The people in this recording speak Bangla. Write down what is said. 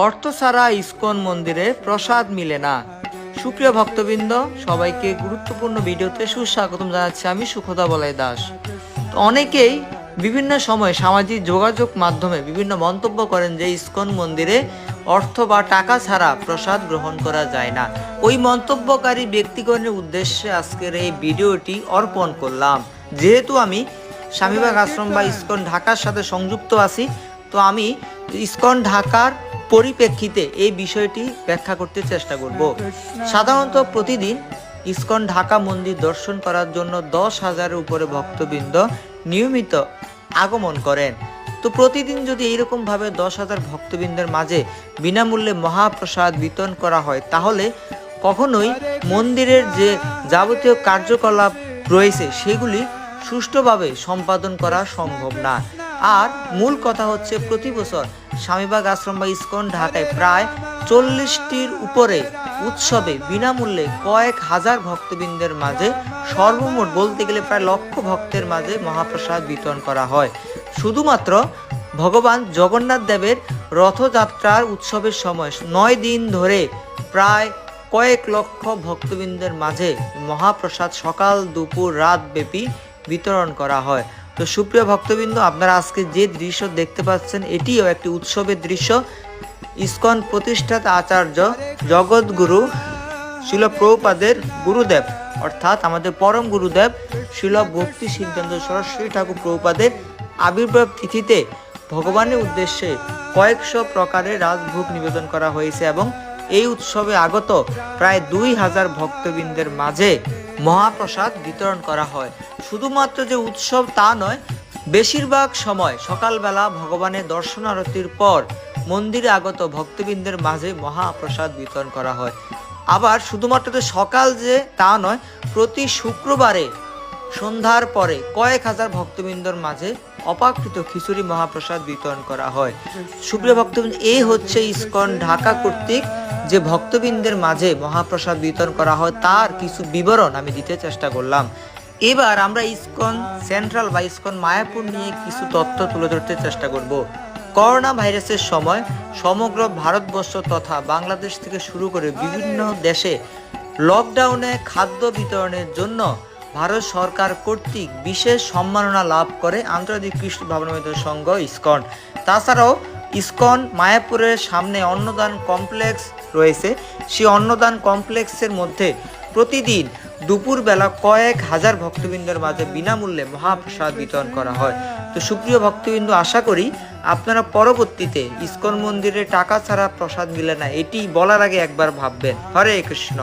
অর্থ ছাড়া ইস্কন মন্দিরে প্রসাদ মিলে না। সুপ্রিয় ভক্তবৃন্দ, সবাইকে গুরুত্বপূর্ণ ভিডিওতে সুস্বাগতম জানাচ্ছি আমি সুখদা বলাই দাস। তো অনেকেই বিভিন্ন সময় সামাজিক যোগাযোগ মাধ্যমে বিভিন্ন মন্তব্য করেন যে ইস্কন মন্দিরে অর্থ বা টাকা ছাড়া প্রসাদ গ্রহণ করা যায় না। ওই মন্তব্যকারী ব্যক্তিগণের উদ্দেশ্যে আজকের এই ভিডিওটি অর্পণ করলাম। যেহেতু আমি স্বামীবাগ আশ্রম বা ইস্কন ঢাকার সাথে সংযুক্ত আছি, তো আমি ইস্কন ঢাকার পরিপ্রেক্ষিতে এই বিষয়টি ব্যাখ্যা করতে চেষ্টা করব। সাধারণত প্রতিদিন ইসকন ঢাকা মন্দির দর্শন করার জন্য দশ হাজারের উপরে ভক্তবৃন্দ নিয়মিত আগমন করেন। তো প্রতিদিন যদি এইরকমভাবে দশ হাজার ভক্তবৃন্দের মাঝে বিনামূল্যে মহাপ্রসাদ বিতরণ করা হয় তাহলে কখনোই মন্দিরের যে যাবতীয় কার্যকলাপ রয়েছে সেগুলি সুষ্ঠুভাবে সম্পাদন করা সম্ভব না। আর মূল কথা হচ্ছে প্রতি বছর স্বামীবাগ আশ্রম বা ইস্কন ঢাকায় প্রায় চল্লিশটির উপরে উৎসবে বিনামূল্যে কয়েক হাজার ভক্তবৃন্দের মাঝে সর্বমোট বলতে গেলে প্রায় লক্ষ ভক্তের মাঝে মহাপ্রসাদ বিতরণ করা হয়। শুধুমাত্র ভগবান জগন্নাথ দেবের রথযাত্রার উৎসবের সময় নয় দিন ধরে প্রায় কয়েক লক্ষ ভক্তবৃন্দের মাঝে মহাপ্রসাদ সকাল, দুপুর, রাত ব্যাপী বিতরণ করা হয়। তো সুপ্রিয় ভক্তবৃন্দ, আপনারা আজকে যে দৃশ্য দেখতে পাচ্ছেন, এটিও একটি উৎসবের দৃশ্য। ইস্কন প্রতিষ্ঠাতা আচার্য জগৎগুরু শিল প্রভুপাদের গুরুদেব, অর্থাৎ আমাদের পরম গুরুদেব শিল ভক্তি সিদ্ধান্ত সরস্বতী ঠাকুর প্রভুপাদের আবির্ভাব তিথিতে ভগবানের উদ্দেশ্যে কয়েকশো প্রকারের রাজভোগ নিবেদন করা হয়েছে এবং এই উৎসবে আগত প্রায় দুই হাজার ভক্তবৃন্দের মাঝে মহাপ্রসাদ বিতরণ করা হয়। শুধুমাত্র যে উৎসব তা নয়, বেশিরভাগ সময় সকালবেলা ভগবানের দর্শনারতির পর মন্দিরে আগত ভক্তবৃন্দের মাঝে মহাপ্রসাদ বিতরণ করা হয়। আবার শুধুমাত্র যে সকাল যে তা নয়, প্রতি শুক্রবারে সন্ধ্যার পরে কয়েক হাজার ভক্তবৃন্দর মাঝে অপাকৃত খিচুড়ি মহাপ্রসাদ বিতরণ করা হয়। সুপ্রিয় ভক্তবৃন্দ এই হচ্ছে ইস্কন ঢাকা কর্তৃক যে ভক্তবৃন্দের মাঝে মহাপ্রসাদ বিতরণ করা হয়, তার কিছু বিবরণ আমি দিতে চেষ্টা করলাম। এবার আমরা ইস্কন সেন্ট্রাল বা ইস্কন মায়াপুর নিয়ে কিছু তথ্য তুলে ধরতে চেষ্টা করব। করোনা ভাইরাসের সময় সমগ্র ভারতবর্ষ তথা বাংলাদেশ থেকে শুরু করে বিভিন্ন দেশে লকডাউনে খাদ্য বিতরণের জন্য ভারত সরকার কর্তৃক বিশেষ সম্মাননা লাভ করে আন্তর্জাতিক কৃষ্ণ ভাবনামিত সংঘ ইস্কন। তাছাড়াও ইস্কন মায়াপুরের সামনে অন্নদান কমপ্লেক্স রয়েছে। সেই অন্নদান কমপ্লেক্সের মধ্যে প্রতিদিন দুপুরবেলা কয়েক হাজার ভক্তবৃন্দের মাঝে বিনামূল্যে মহাপ্রসাদ বিতরণ করা হয়। তো সুপ্রিয় ভক্তবৃন্দ, আশা করি আপনারা পরবর্তীতে ইস্কন মন্দিরে টাকা ছাড়া প্রসাদ মিলে না, এটি বলার আগে একবার ভাববেন। হরে কৃষ্ণ।